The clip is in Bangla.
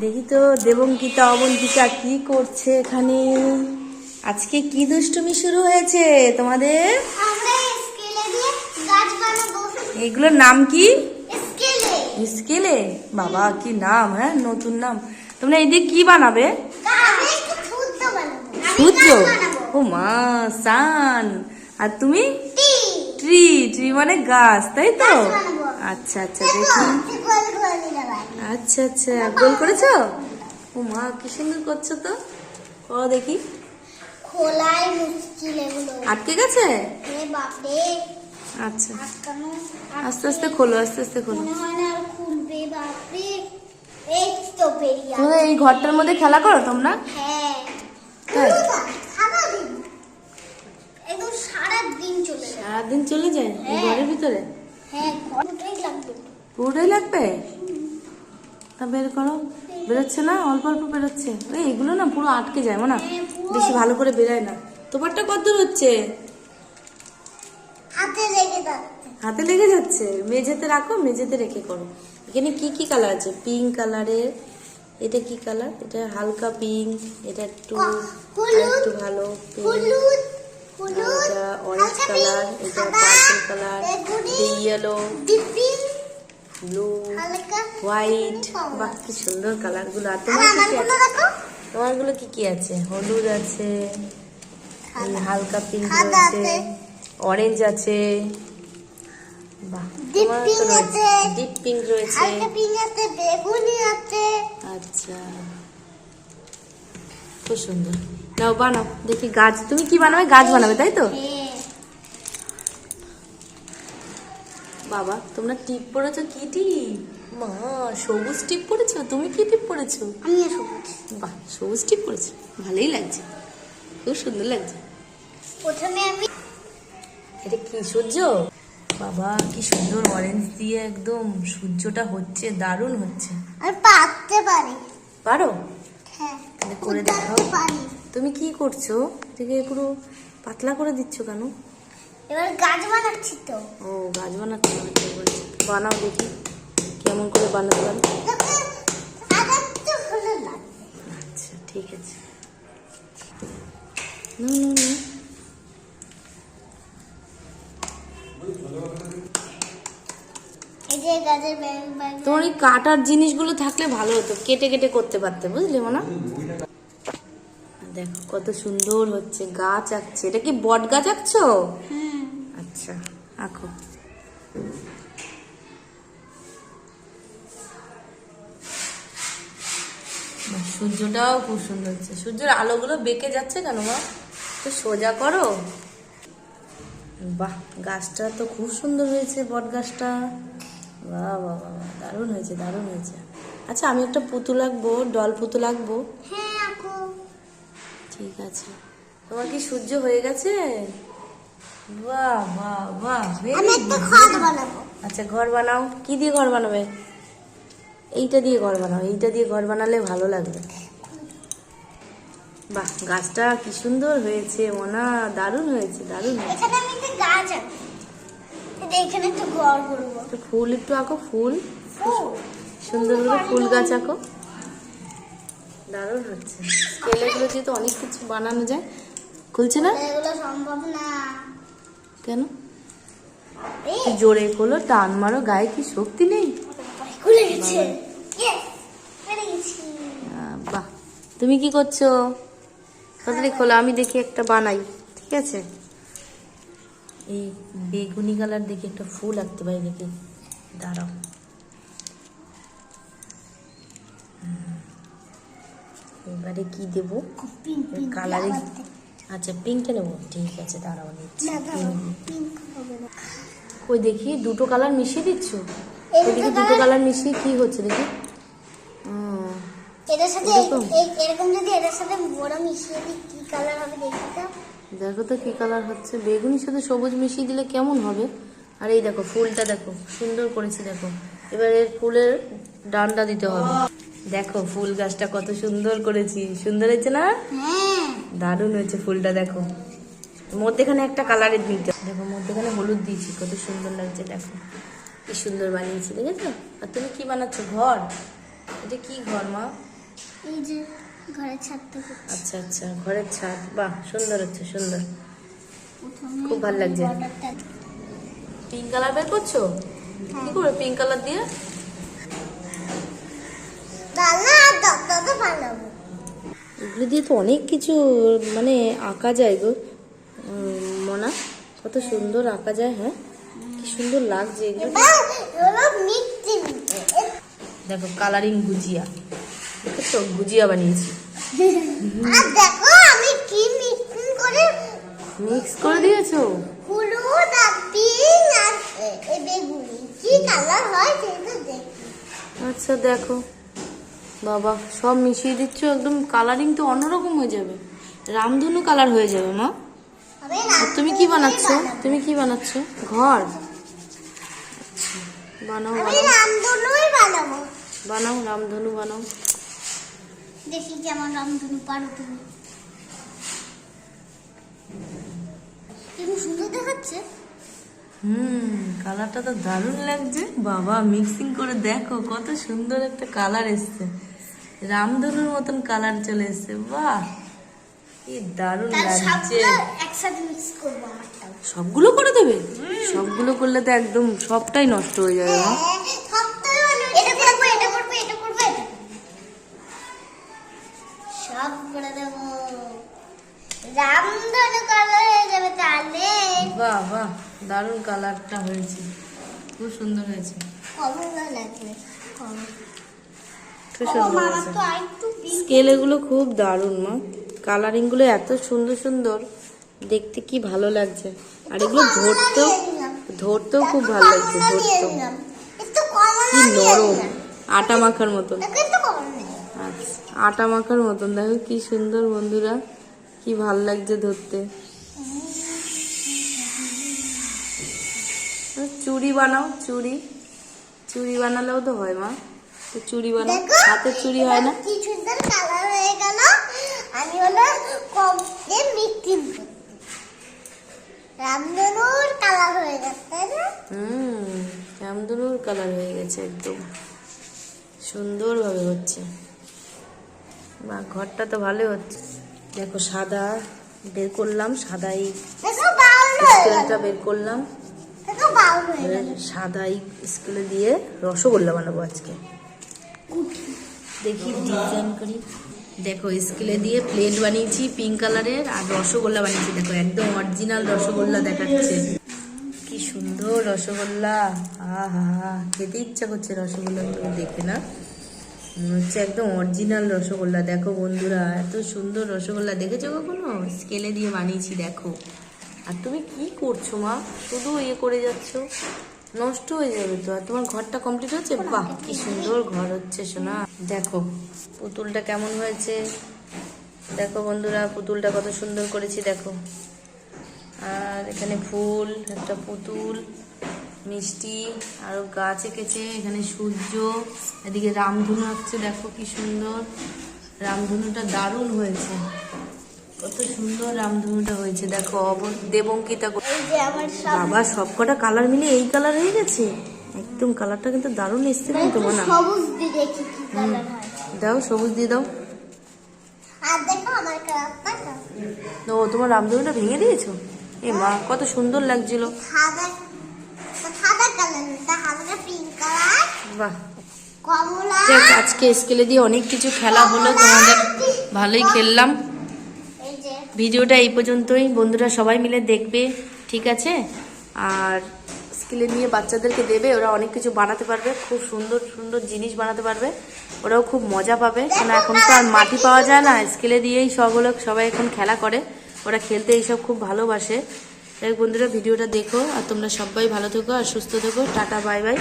দেখি তো দেবঙ্কিতা অবন্তিকা কি করছে এখানে? আজকে কি দুষ্টুমি শুরু হয়েছে তোমাদের? এগুলোর নাম কি? স্কেলে। বাবা কি নাম হ্যাঁ? নতুন নাম। তোমরা এই দিয়ে কি বানাবে? সূর্য ও মা সান। আর তুমি? ট্রি। ট্রি মানে গাছ তাই তো? আচ্ছা আচ্ছা দেখো দেখি গোল গোল দিলে ভাই আচ্ছা আচ্ছা। গোল করেছ? ও মা কি সুন্দর করছ তো। ও দেখি। খোলাই মুশকিল এগুলো। আটকে গেছে? এ বাপরে। আচ্ছা। আস্তে আস্তে খোলো আস্তে আস্তে খোলো। মনে হয় না আর খুলবে বাপরে। এই তো বেরিয়ে তোমরা এই ঘরটার মধ্যে খেলা করো তোমরা? হ্যাঁ। তাই? একদম সারাদিন। চলে যায়। চলে যায়? হ্যাঁ। ঘরের ভিতরে? হ্যাঁ লাগবে। পুরোটাই লাগবে? তা বের করো। বেরোচ্ছে না? অল্প অল্প বেরোচ্ছে। এগুলো না পুরো আটকে যায় না বেশি ভালো করে বেরোয় না। তোমারটা কত দূর হচ্ছে? হাতে লেগে যাচ্ছে। মেঝেতে রাখো মেঝেতে রেখে করো। এখানে কি কি কালার আছে? পিঙ্ক কালারের এটা কি কালার এটা হালকা পিঙ্ক এটা একটু একটু ভালো এটা অরেঞ্জ কালার এটা purple colour yellow blue white. বাহ কি সুন্দর কালারগুলো আর তোমারগুলো কি কি আছে? হলুদ আছে হালকা পিঙ্ক আছে। অরেঞ্জ আছে। বাহ। ডিপ পিঙ্ক রয়েছে। হালকা পিঙ্ক আছে বেগুনি আছে। আচ্ছা। খুব সুন্দর। নাও বানাও। দেখি গাছ। তুমি কি বানাবে? গাছ বানাবে তাই তো? বাবা তোমরা টিপ পড়েছো কি টিপ? মা সবুজ টিপ পড়েছো? তুমি কি টিপ পড়েছো? আমি সবুজ। বাহ সবুজ টিপ পড়েছো। ভালোই লাগছে। খুব সুন্দর লাগছে। প্রথমে আমি এটা কি সূর্য? বাবা কি সুন্দর অরেঞ্জ দিয়ে একদম সূর্যটা হচ্ছে দারুণ হচ্ছে। আর পাততে পারি। পারো? হ্যাঁ করে দেখাও। তুমি কি করছ? এটাকে পুরো পাতলা করে দিচ্ছ কেন? এবার গাছ বানাচ্ছি তো। ও গাছ বানাচ্ছ বলছি। বানাও দেখি কেমন করে বানাতে পারো? আচ্ছা ঠিক আছে। নো তোমার এই কাটার জিনিসগুলো থাকলে ভালো হতো কেটে কেটে করতে পারতে বুঝলি মনে? দেখো কত সুন্দর হচ্ছে গাছ আঁকছে। এটা কি বট গাছ আঁকছো? আচ্ছা আঁকো সূর্যটাও খুব সুন্দর হচ্ছে। সূর্যের আলোগুলো বেঁকে যাচ্ছে কেন মা? তো সোজা করো। বাহ গাছটা তো খুব সুন্দর হয়েছে বট গাছটা। বাহ বাহ বাহ দারুণ হয়েছে দারুণ হয়েছে। আচ্ছা আমি একটা পুতুল আঁকবো ডল পুতুল আঁকবো হ্যাঁ ঠিক আছে। তোমার কি সূর্য হয়ে গেছে? বাহ বাহ বাহ আমি একটা ঘর বানাবো। আচ্ছা ঘর বানাও। কি দিয়ে ঘর বানাবে? এইটা দিয়ে ঘর বানাও। এইটা দিয়ে ঘর বানালে ভালো লাগবে। বাহ গাছটা কি সুন্দর হয়েছে মোনা। দারুণ হয়েছে দারুণ হয়েছে। এখানে আমি একটা গাছ আঁকবো। এখানে একটু ঘর করব। ফুল একটু আঁকো ফুল। ফুল? সুন্দর করে ফুল গাছ আঁকো। দারুণ হচ্ছে। স্কেলেগুলো যেহেতু অনেক কিছু বানানো যায়। খুলছে না? এগুলো সম্ভব না। কেন? জোরে খোলো টান মারো গায়ে কি শক্তি নেই? বাহ তুমি কি করছ? তাড়াতাড়ি খোলো আমি দেখি একটা বানাই ঠিক আছে? এই বেগুনি কালার দেখি একটা ফুল আঁকতে পারি দেখি। দাঁড়াও। এবারে কি দেবো? কালারিং আচ্ছা পিঙ্কটা নেব। ঠিক আছে দাঁড়াও নিচ্ছি। ওই দেখি দুটো কালার মিশিয়ে দিচ্ছ? দেখি দুটো কালার মিশিয়ে কি হচ্ছে দেখি। এটার সাথে এরকম? এরকম যদি এটার সাথে বড় মিশিয়ে দিই কি কালার হবে দেখি তো? দেখো তো কি কালার হচ্ছে। বেগুনির সাথে সবুজ মিশিয়ে দিলে কেমন হবে? আর এই দেখো ফুলটা দেখো সুন্দর করেছি দেখো। এবার এর ফুলের ডান্ডা দিতে হবে। দেখো ফুল গাছটা কত সুন্দর করেছি। সুন্দর হয়েছে না? হ্যাঁ দারুণ হয়েছে ফুলটা দেখো। মধ্যেখানে একটা কালারের দিতে দেখো মধ্যেখানে হলুদ দিয়েছি কত সুন্দর লাগছে দেখো। কি সুন্দর বানিয়েছি দেখেছ? আর তুমি কি বানাচ্ছো? ঘর? এটা কি ঘর মা? এই যে ঘরের ছাদটা আচ্ছা আচ্ছা ঘরের ছাদ। বাহ সুন্দর হচ্ছে সুন্দর। খুব ভালো লাগছে। পিঙ্ক কালার বের করছ? কি করে পিঙ্ক কালার দিয়ে? দাদা দাদা বানাবো। এগুলো দিয়ে তো অনেক কিছু মানে আঁকা যায় গো। মনা কত সুন্দর আঁকা যায় হ্যাঁ? কি সুন্দর লাগছে এগুলো। দেখো কালারিং গুজিয়া। দেখেছ গুজিয়া বানিয়েছি। আর দেখো আমি কি মিক্সিং করে মিক্স করে দিয়েছ? হলুদ আর পিঙ্ক আর এ- এ বেগুনি। কি কালার হয় সেটা দেখি। আচ্ছা দেখো। বাবা সব মিশিয়ে দিচ্ছ একদম কালারিং তো অন্যরকম হয়ে যাবে। রামধনু কালার হয়ে যাবে মা। তুমি কি বানাচ্ছ? তুমি কি বানাচ্ছ? ঘর। আচ্ছা, বানাও বানাও। বানাও রামধনু বানাও। দেখি কেমন রামধনু পারো তুমি। সুন্দর দেখাচ্ছে। হুম কালারটা তো দারুণ লাগছে। বাবা মিক্সিং করে দেখো কত সুন্দর একটা কালার এসছে। রামধনুর মতন কালার চলে এসছে বাহ! কি দারুণ লাগছে। সবগুলো একসাথে মিক্স করব আমারটাও সবগুলো করে দেবে? সবগুলো করলে তো একদম সবটাই নষ্ট হয়ে যাবে মা। এটা করব এটা করব এটা করব সব করে দেবো। রামধনু কালার হয়ে যাবে তাহলে। বাহ বাহ! দারুণ কালারটা হয়েছে। খুব সুন্দর হয়েছে। কমলা লাগবে। কমলা। খুব সুন্দর হয়েছে। স্কেল এগুলো খুব দারুণ মা। কালারিংগুলো এত সুন্দর সুন্দর দেখতে কি ভালো লাগছে। আর এগুলো ধরতেও ধরতেও খুব ভালো লাগছে ধরতেও। একটু কি নরম। আটা মাখার মতন। একটু। আচ্ছা আটা মাখার মতন। দেখো কি সুন্দর বন্ধুরা। কি ভালো লাগছে ধরতে। চুড়ি বানাও চুড়ি। চুড়ি বানালেও তো হয় মা। তো চুড়ি বানাও। দেখো হাতের চুড়ি হয় না? কি সুন্দর কালার হয়ে গেল। আমি হলো কম দিয়ে মিক্সিং রামধনুর কালার হয়ে গেছে হুম রামধনুর কালার হয়ে গেছে একদম। সুন্দরভাবে হচ্ছে। বা ঘরটা তো ভালো হচ্ছে। দেখো সাদা বের করলাম সাদাই স্কেলটা বের করলাম। সাদাই স্কেলে দিয়ে রসগোল্লা বানাবো আজকে। দেখি দেখো স্কেলে দিয়ে প্লেট বানিয়েছি পিঙ্ক কালারের আর রসগোল্লা বানিয়েছি। দেখো, একদম অরিজিনাল রসগোল্লা দেখাচ্ছে। কি সুন্দর রসগোল্লা। আহা, খেতে ইচ্ছা করছে রসগোল্লাগুলো দেখে না? হচ্ছে একদম অরিজিনাল রসগোল্লা। দেখো বন্ধুরা, এত সুন্দর রসগোল্লা। দেখেছ কখনো? স্কেলে দিয়ে বানিয়েছি, দেখো। আর তুমি কি করছ মা? শুধু ইয়ে করে যাচ্ছ? নষ্ট হয়ে যাবে তো। আর তোমার ঘরটা কমপ্লিট হচ্ছে বাহ কি সুন্দর ঘর হচ্ছে সোনা। দেখো পুতুলটা কেমন হয়েছে? দেখো বন্ধুরা পুতুলটা কত সুন্দর করেছি দেখো। আর এখানে ফুল একটা পুতুল মিষ্টি আরও গাছ এঁকেছে এখানে সূর্য এদিকে রামধনু আঁকছে দেখো কি সুন্দর। রামধনুটা দারুণ হয়েছে। কত সুন্দর রামধনুটা হয়েছে। দেখো অব- দেবঙ্কিতা বাবা সবকটা কালার মিলে এই কালার হয়ে গেছে? একদম কালারটা কিন্তু দারুণ এসছে কিন্তু একটু সবুজ দিয়ে দেখি কি কালার হয়। দাও সবুজ দিয়ে দাও। আর দেখো আমার কালারটা ও তোমার রামধনুটা ভেঙে দিয়েছ? এ মা কত সুন্দর লাগছিল। সাদা সাদা কালার এটা হালকা পিঙ্ক কালার। বাহ। কমলা। আজকে স্কেলে দিয়ে অনেক কিছু খেলা হলো। তোমাদের ভালোই খেললাম। ভিডিওটা এই পর্যন্তই। বন্ধুরা সবাই মিলে দেখবে, ঠিক আছে? আর স্কিলে নিয়ে বাচ্চাদেরকে দেবে, ওরা অনেক কিছু বানাতে পারবে, খুব সুন্দর সুন্দর জিনিস বানাতে পারবে। ওরাও খুব মজা পাবে। কারণ এখন তো আর মাটি পাওয়া যায় না, স্কেলে দিয়েই সবগুলো সবাই এখন খেলা করে। ওরা খেলতে এইসব খুব ভালোবাসে। বন্ধুরা, ভিডিওটা দেখো, আর তোমরা সবাই ভালো থেকো আর সুস্থ থেকো। Tata, bye bye.